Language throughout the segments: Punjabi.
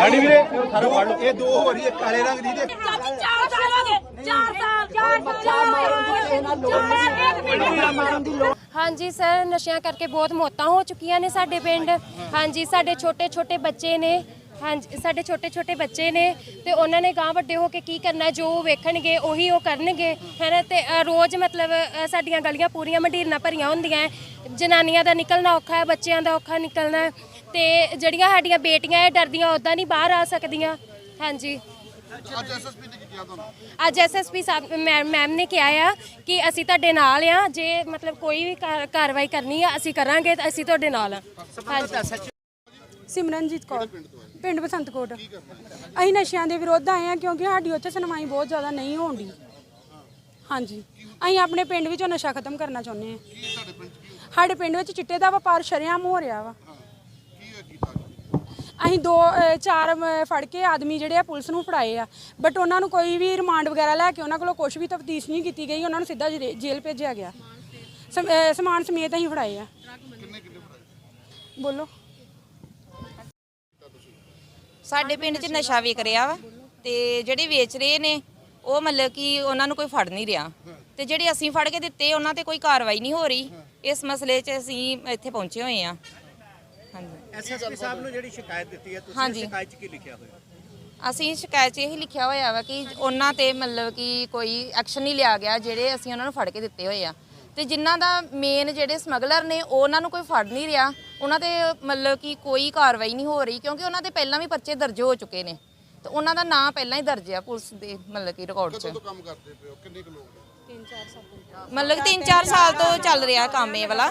ਡੈਡੀ ਵੀਰੇ ਇਹ ਦੋ ਹੋ ਰਹੀ ਹੈ ਕਾਲੇ ਰੰਗ ਦੀ ਤੇ ਚਾਚੀ ਚਾਰ ਸਾਲ ਹੋ ਗਏ। ਚਾਰ ਸਾਲ ਚਾਰ ਸਾਲ ਹਾਂਜੀ ਸਰ ਨਸ਼ਿਆਂ ਕਰਕੇ ਬਹੁਤ ਮੌਤਾਂ ਹੋ ਚੁੱਕੀਆਂ ਨੇ ਸਾਡੇ ਪਿੰਡ। ਹਾਂਜੀ ਸਾਡੇ ਛੋਟੇ ਛੋਟੇ ਬੱਚੇ ਨੇ। ਹਾਂਜੀ ਸਾਡੇ ਛੋਟੇ ਛੋਟੇ ਬੱਚੇ ਨੇ ਤੇ ਉਹਨਾਂ ਨੇ ਗਾਂ ਵੱਡੇ ਹੋ ਕੇ ਕੀ ਕਰਨਾ ਜੋ ਉਹ ਵੇਖਣਗੇ ਉਹੀ ਉਹ ਕਰਨਗੇ। ਹੈ ਤੇ ਅ, ਰੋਜ਼ ਮਤਲਬ ਸਾਡੀਆਂ ਗਲੀਆਂ ਪੂਰੀਆਂ ਮੰਡੀਰਨਾ ਭਰੀਆਂ ਹੁੰਦੀਆਂ। ਜਨਾਨੀਆਂ ਦਾ ਨਿਕਲਣਾ ਔਖਾ ਹੈ ਬੱਚਿਆਂ ਦਾ ਔਖਾ ਨਿਕਲਣਾ ਹੈ। ਤੇ ਜਿਹੜੀਆਂ ਸਾਡੀਆਂ ਬੇਟੀਆਂ ਇਹ ਡਰਦੀਆਂ ਉਦਾਂ ਨਹੀਂ ਬਾਹਰ ਆ ਸਕਦੀਆਂ। ਹਾਂਜੀ। ਅੱਜ ਐਸਐਸਪੀ ਸਾਹਿਬ ਮੈਮ ਮੈਮ ਨੇ ਕਿਹਾ ਆ ਕਿ ਅਸੀਂ ਤੁਹਾਡੇ ਨਾਲ ਆ। ਜੇ ਮਤਲਬ ਕੋਈ ਵੀ ਕਾ- ਕਾਰਵਾਈ ਕਰਨੀ ਆ ਅਸੀਂ ਕਰਾਂਗੇ ਤਾਂ ਅਸੀਂ ਤੁਹਾਡੇ ਨਾਲ ਆ। ਹਾਂਜੀ। ਸਿਮਰਨਜੀਤ ਕੌਰ ਪਿੰਡ ਬਸੰਤਕੋਟ। ਅਸੀਂ ਨਸ਼ਿਆਂ ਦੇ ਵਿਰੁੱਧ ਆਏ ਆ ਕਿਉਂਕਿ ਸਾਡੀ ਉੱਥੇ ਸੁਣਵਾਈ ਬਹੁਤ ਜ਼ਿਆਦਾ ਨਹੀਂ ਹੋਣ ਦੀ ਹਾਂਜੀ। ਅਸੀਂ ਆਪਣੇ ਪਿੰਡ ਵਿੱਚੋਂ ਨਸ਼ਾ ਖਤਮ ਕਰਨਾ ਚਾਹੁੰਦੇ ਆ। ਸਾਡੇ ਪਿੰਡ ਵਿੱਚ ਚਿੱਟੇ ਦਾ ਵਪਾਰ ਸ਼ਰੇਆਮ ਹੋ ਰਿਹਾ ਵਾ। ਅਸੀਂ ਦੋ ਅਹ, ਚਾਰ ਅਹ, ਫੜ ਕੇ ਆਦਮੀ ਜਿਹੜੇ ਆ ਪੁਲਿਸ ਨੂੰ ਫੜਾਏ ਆ। ਬਟ ਉਹਨਾਂ ਨੂੰ ਕੋਈ ਵੀ ਰਿਮਾਂਡ ਵਗੈਰਾ ਲੈ ਕੇ ਉਹਨਾਂ ਕੋਲੋਂ ਕੁਝ ਵੀ ਤਫਤੀਸ਼ ਨਹੀਂ ਕੀਤੀ ਗਈ। ਉਹਨਾਂ ਨੂੰ ਸਿੱਧਾ ਜਰੇ- ਜੇਲ੍ਹ ਭੇਜਿਆ ਗਿਆ। ਸਮ- ਅਹ, ਸਮਾਨ ਸਮੇਤ ਅਸੀਂ ਫੜਾਏ ਆ। ਬੋਲੋ। ਸਾਡੇ ਪਿੰਡ 'ਚ ਨਸ਼ਾ ਵਿਕ ਰਿਹਾ ਵਾ ਤੇ ਜਿਹੜੇ ਵੇਚ ਰਹੇ ਨੇ ਉਹ ਮਤਲਬ ਕਿ ਉਹਨਾਂ ਨੂੰ ਕੋਈ ਫੜ ਨਹੀਂ ਰਿਹਾ। ਤੇ ਜਿਹੜੇ ਅਸੀਂ ਫੜ ਕੇ ਦਿੱਤੇ ਉਹਨਾਂ ਤੇ ਕੋਈ ਕਾਰਵਾਈ ਨਹੀਂ ਹੋ ਰਹੀ। ਇਸ ਮਸਲੇ 'ਚ ਅਸੀਂ ਇੱਥੇ ਪਹੁੰਚੇ ਹੋਏ ਆ। ਹਾਂਜੀ। ਐਸਐਸਪੀ ਸਾਹਿਬ ਨੂੰ ਜਿਹੜੀ ਸ਼ਿਕਾਇਤ ਦਿੱਤੀ ਹੈ ਤੁਸੀਂ ਹਾਂਜੀ। ਸ਼ਿਕਾਇਤ 'ਚ ਕੀ ਲਿਖਿਆ ਹੋਇਆ? ਅਸੀਂ ਸ਼ਿਕਾਇਤ 'ਚ ਇਹ ਲਿਖਿਆ ਹੋਇਆ ਵਾ ਕਿ ਉਹਨਾਂ ਤੇ ਮਤਲਬ ਕਿ ਕੋਈ ਐਕਸ਼ਨ ਨਹੀਂ ਲਿਆ ਗਿਆ ਜਿਹੜੇ ਅਸੀਂ ਉਹਨਾਂ ਨੂੰ ਫੜ ਕੇ ਦਿੱਤੇ ਹੋਏ ਆ। ਤੇ ਜਿਨ੍ਹਾਂ ਦਾ ਮੇਨ ਜਿਹੜੇ ਸਮਗਲਰ ਨੇ ਉਹ ਉਹਨਾਂ ਨੂੰ ਕੋਈ ਫੜ ਨਹੀਂ ਰਿਹਾ। ਉਹਨਾਂ ਤੇ ਮਤਲਬ ਕਿ ਕੋਈ ਕਾਰਵਾਈ ਨਹੀਂ ਹੋ ਰਹੀ ਕਿਉਂਕਿ ਉਹਨਾਂ ਤੇ ਪਹਿਲਾਂ ਵੀ ਪਰਚੇ ਦਰਜ ਹੋ ਚੁੱਕੇ ਨੇ। ਤੇ ਉਹਨਾਂ ਦਾ ਨਾਂ ਪਹਿਲਾਂ ਹੀ ਦਰਜ ਆ ਪੁਲਿਸ ਦੇ ਮਤਲਬ ਕਿ ਰਿਕਾਰਡ 'ਚ। ਕੰਮ ਕਰਦੇ ਪਏ ਹੋ? ਕਿੰਨੇ ਕੁ ਲੋਕ ਨੇ? ਮਤਲਬ ਕਿ 3-4 ਸਾਲ ਤੋਂ ਚੱਲ ਰਿਹਾ ਕੰਮ ਇਹ ਵਾਲਾ।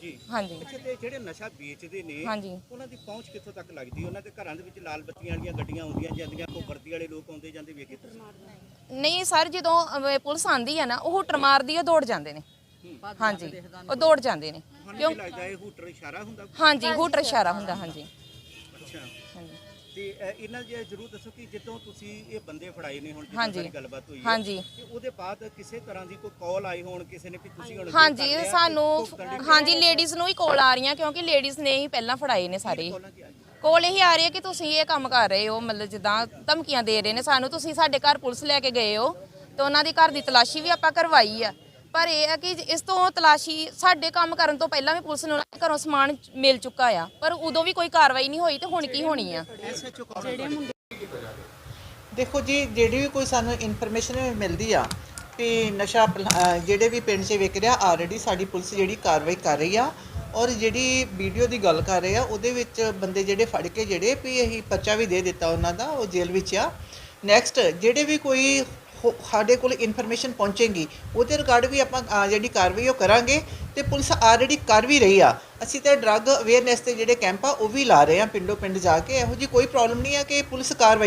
ਜੀ। ਹਾਂਜੀ। ਅੱਛਾ ਤੇ ਜਿਹੜੇ ਨਸ਼ਾ ਵੇਚਦੇ ਨੇ ਹਾਂਜੀ। ਉਹਨਾਂ ਦੀ ਪਹੁੰਚ ਕਿੱਥੋਂ ਤੱਕ ਲੱਗਦੀ? ਉਹਨਾਂ ਦੇ ਘਰਾਂ ਦੇ ਵਿੱਚ ਲਾਲ ਬੱਤੀਆਂ ਵਾਲੀਆਂ ਗੱਡੀਆਂ ਆਉਂਦੀਆਂ ਜਾਂਦੀਆਂ ਕੋਈ ਵਰਦੀ ਵਾਲੇ ਲੋਕ ਆਉਂਦੇ ਜਾਂਦੇ ਵੇਖੇ ਤੁਸੀਂ? ਨਹੀਂ ਸਰ ਜਦੋਂ ਅਹ, ਪੁਲਿਸ ਆਂਦੀ ਆ ਨਾ ਉਹ ਹੁਟਰ ਮਾਰਦੀ ਆ ਦੌੜ ਜਾਂਦੇ ਨੇ। ਹਾਂਜੀ ਉਹ ਦੌੜ ਜਾਂਦੇ ਨੇ। ਤੁਹਾਨੂੰ ਕਿਉਂ? ਕੀ ਲੱਗਦਾ ਇਹ ਹੂਟਰ ਇਸ਼ਾਰਾ ਹੁੰਦਾ ਹਾਂਜੀ ਹੁਟਰ ਇਸ਼ਾਰਾ ਹੁੰਦਾ ਹਾਂਜੀ। ਅੱਛਾ। ਤੇ ਅ, ਇਹਨਾਂ ਜੇ ਜਰੂਰ ਦੱਸੋ ਕਿ ਜਦੋਂ ਤੁਸੀਂ ਇਹ ਬੰਦੇ ਫੜਾਏ ਨੇ ਹੁਣ ਜਿੱਦਾਂ ਹਾਂਜੀ। ਸਾਡੀ ਗੱਲਬਾਤ ਹੋਈ ਹੈ ਹਾਂਜੀ। ਤੇ ਉਹਦੇ ਬਾਅਦ ਕਿਸੇ ਤਰ੍ਹਾਂ ਦੀ ਕੋਈ ਕਾਲ ਆਈ ਹੋਣ ਕਿਸੇ ਨੇ ਵੀ ਤੁਸੀਂ ਹੁਣ ਅੱਗੇ ਕਰ ਹਾਂਜੀ ਲਿਆ ਤੇ ਸਾਨੂੰ ਹਾਂਜੀ ਲੇਡੀਜ਼ ਨੂੰ ਹੀ ਕੋਲ ਆ ਰਹੀਆਂ ਕਿਉਂਕਿ ਲੇਡੀਜ਼ ਨੇ ਹੀ ਪਹਿਲਾਂ ਫੜਾਏ ਨੇ ਸਾਰੇ ਹੀ। ਕੋਲ ਇਹੀ ਆ ਰਹੀ ਹੈ ਕਿ ਤੁਸੀਂ ਇਹ ਕੰਮ ਕਰ ਰਹੇ ਹੋ ਮਤਲਬ ਜਿੱਦਾਂ ਧਮਕੀਆਂ ਦੇ ਰਹੇ ਨੇ ਸਾਨੂੰ ਤੁਸੀਂ ਸਾਡੇ ਘਰ ਪੁਲਿਸ ਲੈ ਕੇ ਗਏ ਹੋ ਤੇ ਉਹਨਾਂ ਦੀ ਘਰ ਦੀ ਤਲਾਸ਼ੀ ਵੀ ਆਪਾਂ ਕਰਵਾਈ ਆ ਪਰ ਇਹ ਆ ਕਿ ਇਸ ਤੋਂ ਤਲਾਸ਼ੀ ਸਾਡੇ ਕੰਮ ਕਰਨ ਤੋਂ ਪਹਿਲਾਂ ਵੀ ਪੁਲਿਸ ਨੂੰ ਉਹਨਾਂ ਦੇ ਘਰੋਂ ਸਮਾਨ ਮਿਲ ਚੁੱਕਾ ਆ। ਪਰ ਉਦੋਂ ਵੀ ਕੋਈ ਕਾਰਵਾਈ ਨਹੀਂ ਹੋਈ ਤੇ ਹੁਣ ਕੀ ਹੋਣੀ ਆ? ਦੇਖੋ ਜੀ, ਜਿਹੜੀ ਵੀ ਕੋਈ ਸਾਨੂੰ ਇਨਫੋਰਮੇਸ਼ਨ ਮਿਲਦੀ ਆ ਵੀ ਨਸ਼ਾ ਜਿਹੜੇ ਵੀ ਪਿੰਡ 'ਚ ਵਿਕ ਰਿਹਾ ਆਲਰੇਡੀ ਸਾਡੀ ਪੁਲਿਸ ਜਿਹੜੀ ਕਾਰਵਾਈ ਕਰ ਰਹੀ ਆ ਔਰ ਜਿਹੜੀ ਵੀਡੀਓ ਦੀ ਗੱਲ ਕਰ ਰਹੇ ਆ, ਉਹਦੇ ਵਿੱਚ ਬੰਦੇ ਜਿਹੜੇ ਫੜ ਕੇ ਜਿਹੜੇ ਵੀ ਅਸੀਂ ਪਰਚਾ ਵੀ ਦੇ ਦਿੱਤਾ ਉਹਨਾਂ ਦਾ, ਉਹ ਜੇਲ੍ਹ ਵਿੱਚ ਆ। ਨੈਕਸਟ ਜਿਹੜੇ ਵੀ ਕੋਈ ਸਾਡੇ ਕੋਲ ਇਨਫੋਰਮੇਸ਼ਨ ਪਹੁੰਚੇਗੀ। ਉਹਦੇ ਰਿਗਾਰਡ ਵੀ ਆਪਾਂ ਜਿਹੜੀ ਕਾਰਵਾਈ ਉਹ ਕਰਾਂਗੇ ਤੇ ਪੁਲਿਸ ਆਲਰੇਡੀ ਕਰ ਵੀ ਰਹੀ ਆ, ਅਸੀਂ ਤਾਂ ਡਰੱਗ ਅਵੇਅਰਨੈਸ ਤੇ ਜਿਹੜੇ ਕੈਂਪ ਆ, ਉਹ ਵੀ ਲਾ ਰਹੇ ਆ ਪਿੰਡੋ ਪਿੰਡ ਜਾ ਕੇ। ਇਹੋ ਜੀ ਕੋਈ ਪ੍ਰੋਬਲਮ ਨਹੀਂ ਆ ਕਿ ਪੁਲਿਸ ਕਾਰਵਾਈ